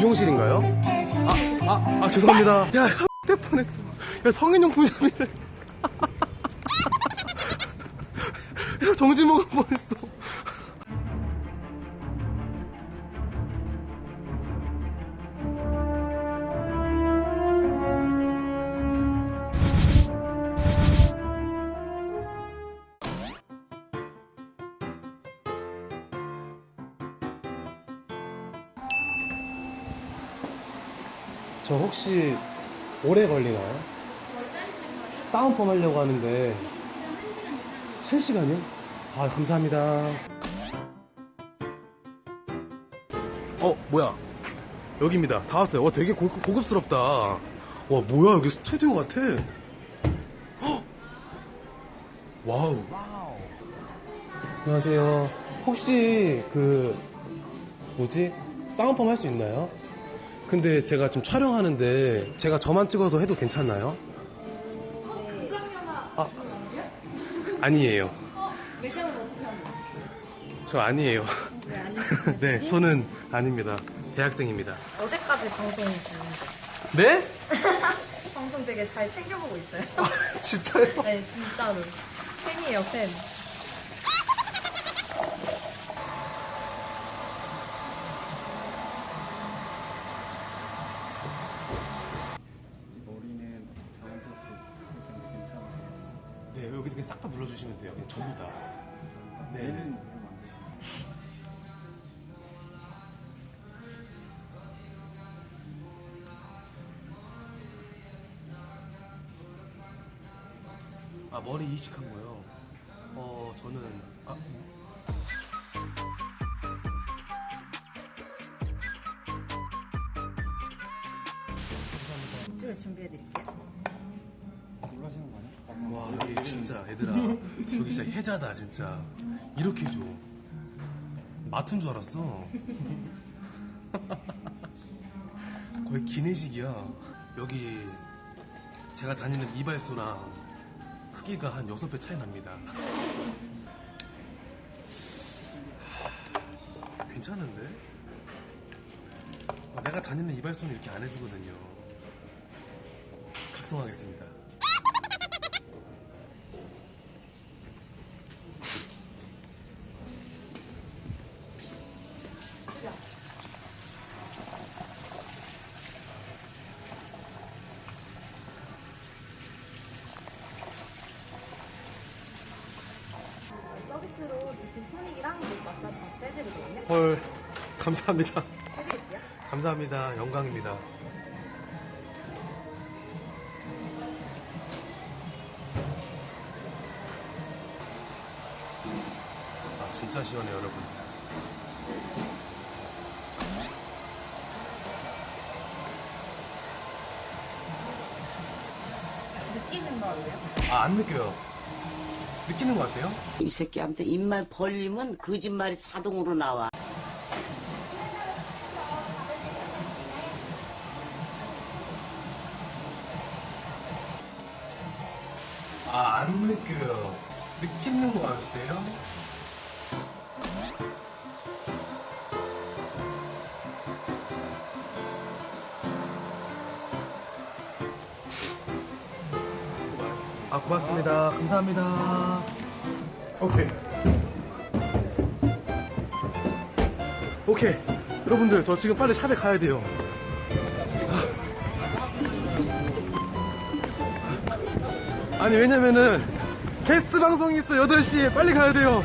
미용실인가요? 아, 아, 아, 죄송합니다. 야, 야, 때 뻔했어. 야, 성인용품 샵이래. 야, 정지 먹을 뻔했어. 저 혹시 오래 걸리나요? 다운펌 하려고 하는데 한 시간이요? 아 감사합니다. 어 뭐야? 여기입니다. 다 왔어요. 와 되게 고, 고급스럽다. 와 뭐야? 여기 스튜디오 같아. 헉! 와우. 안녕하세요. 혹시 그 뭐지? 다운펌 할 수 있나요? 근데 제가 지금 촬영하는데 제가 저만 찍어서 해도 괜찮나요? 아, 아니에요. 어떻게 하는? 저 아니에요. 왜 아니지? 네, 저는 아닙니다. 대학생입니다. 어제까지 방송 중인데 네? 방송 되게 잘 챙겨보고 있어요. 진짜요? 네, 진짜로. 팬이에요, 팬. 여기 그냥 싹 다 눌러주시면 돼요. 그냥 전부 다. 네. 아, 머리 이식한 거요? 어, 저는, 아, 이쪽에 준비해 드릴게요. 여기 진짜, 얘들아. 여기 진짜 해자다, 진짜. 이렇게 해줘. 맡은 줄 알았어. 거의 기내식이야. 여기 제가 다니는 이발소랑 크기가 한 6배 차이 납니다. 하, 괜찮은데? 어, 내가 다니는 이발소는 이렇게 안 해주거든요. 각성하겠습니다. 서비스로 디핀 토닉이랑 목 마사지 같이 해드리거든요. 헐, 감사합니다. 해드릴게요. 감사합니다. 영광입니다. 아, 진짜 시원해요, 여러분. 느끼신다고요? 아, 안 느껴요. 느끼는 것 같아요? 이 새끼한테 입만 벌리면 거짓말이 자동으로 나와. 아, 안 느껴요. 느끼는 것 같아요? 아, 고맙습니다. 감사합니다. 오케이. 오케이. 여러분들, 저 지금 빨리 샵에 가야 돼요. 아니, 왜냐면은, 게스트 방송이 있어, 8시에. 빨리 가야 돼요.